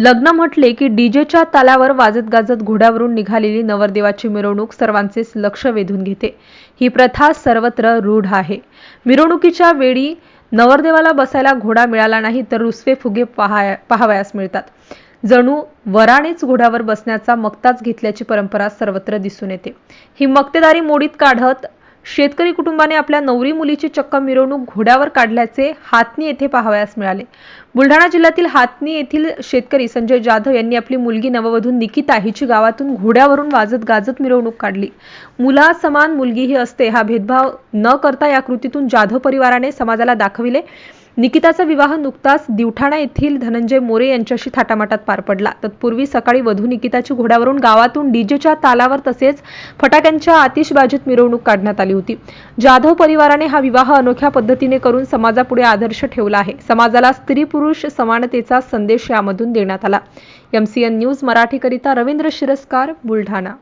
लग्न म्हटले की डीजेच्या तालावर वाजत गाजत घोड्यावरून निघालेली नवरदेवाची मिरवणूक सर्वांचेच लक्ष वेधून घेते. ही प्रथा सर्वत्र रूढ आहे. मिरवणुकीच्या वेळी नवरदेवाला बसायला घोडा मिळाला नाही तर रुसवे फुगे पाहाय पाहावयास मिळतात. जणू वरानेच घोड्यावर बसण्याचा मक्ताच घेतल्याची परंपरा सर्वत्र दिसून येते. ही मक्तेदारी मोडीत काढत शेतकरी कुटुंबाने आपल्या नवरी मुलीची चक्क मिरवणूक घोड्यावर काढल्याचे हातनी येथे पाहावयास मिळाले. बुलढाणा जिल्ह्यातील हातनी येथील शेतकरी संजय जाधव यांनी आपली मुलगी नववधू निकिता हिची गावातून घोड्यावरून वाजत गाजत मिरवणूक काढली. मुला समान मुलगी ही असते हा भेदभाव न करता या कृतीतून जाधव परिवाराने समाजाला दाखविले. निकिताचा विवाह नुकताच दिवठाणा येथील धनंजय मोरे यांच्याशी थाटामाटात पार पडला. तत्पूर्वी सकाळी वधू निकिताची घोड्यावरून गावातून डीजेच्या तालावर तसेच फटाक्यांच्या आतिषबाजीत मिरवणूक काढण्यात आली होती. जाधव परिवाराने हा विवाह अनोख्या पद्धतीने करून समाजापुढे आदर्श ठेवला आहे. समाजाला स्त्री पुरुष समानतेचा संदेश यामधून देण्यात आला. एमसीएन न्यूज मराठीकरिता रवींद्र शिरस्कार बुलढाणा.